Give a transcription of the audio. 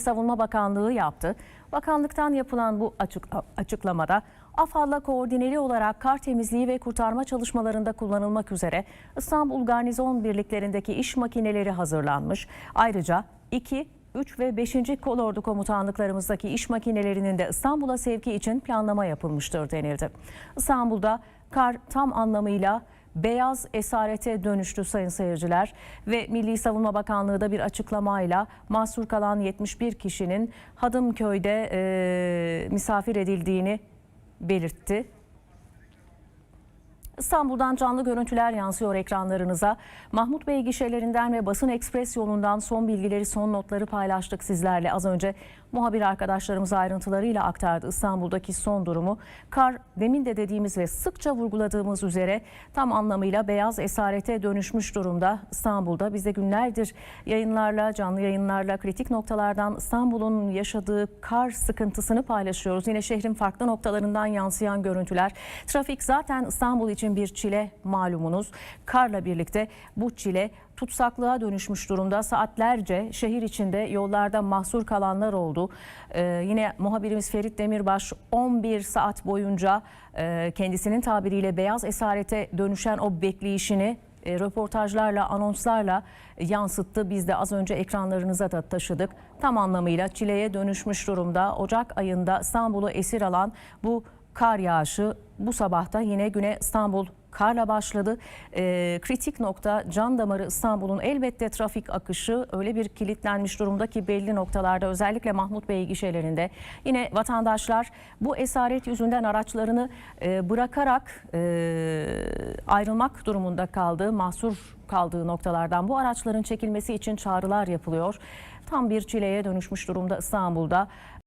Savunma Bakanlığı yaptı. Bakanlıktan yapılan bu açık, açıklamada AFAD'la koordineli olarak kar temizliği ve kurtarma çalışmalarında kullanılmak üzere İstanbul Garnizon birliklerindeki iş makineleri hazırlanmış. Ayrıca 2, 3 ve 5. Kolordu komutanlıklarımızdaki iş makinelerinin de İstanbul'a sevki için planlama yapılmıştır denildi. İstanbul'da kar tam anlamıyla beyaz esarete dönüştü sayın seyirciler ve Milli Savunma Bakanlığı da bir açıklamayla mahsur kalan 71 kişinin Hadımköy'de e, misafir edildiğini belirtti. İstanbul'dan canlı görüntüler yansıyor ekranlarınıza. Mahmut Bey gişelerinden ve basın ekspres yolundan son bilgileri, son notları paylaştık sizlerle. Az önce muhabir arkadaşlarımız ayrıntılarıyla aktardı İstanbul'daki son durumu. Kar demin de dediğimiz ve sıkça vurguladığımız üzere tam anlamıyla beyaz esarete dönüşmüş durumda İstanbul'da. Biz de günlerdir yayınlarla, canlı yayınlarla kritik noktalardan İstanbul'un yaşadığı kar sıkıntısını paylaşıyoruz. Yine şehrin farklı noktalarından yansıyan görüntüler. Trafik zaten İstanbul için bir çile malumunuz. Karla birlikte bu çile tutsaklığa dönüşmüş durumda. Saatlerce şehir içinde yollarda mahsur kalanlar oldu. Ee, yine muhabirimiz Ferit Demirbaş 11 saat boyunca e, kendisinin tabiriyle beyaz esarete dönüşen o bekleyişini e, röportajlarla, anonslarla yansıttı. Biz de az önce ekranlarınıza da taşıdık. Tam anlamıyla çileye dönüşmüş durumda. Ocak ayında İstanbul'u esir alan bu kar yağışı bu sabahta yine güne İstanbul karla başladı. Ee, kritik nokta can damarı İstanbul'un elbette trafik akışı öyle bir kilitlenmiş durumda ki belli noktalarda özellikle Mahmut Bey gişelerinde yine vatandaşlar bu esaret yüzünden araçlarını e, bırakarak e, ayrılmak durumunda kaldı. Mahsur kaldığı noktalardan bu araçların çekilmesi için çağrılar yapılıyor. Tam bir çileye dönüşmüş durumda İstanbul'da.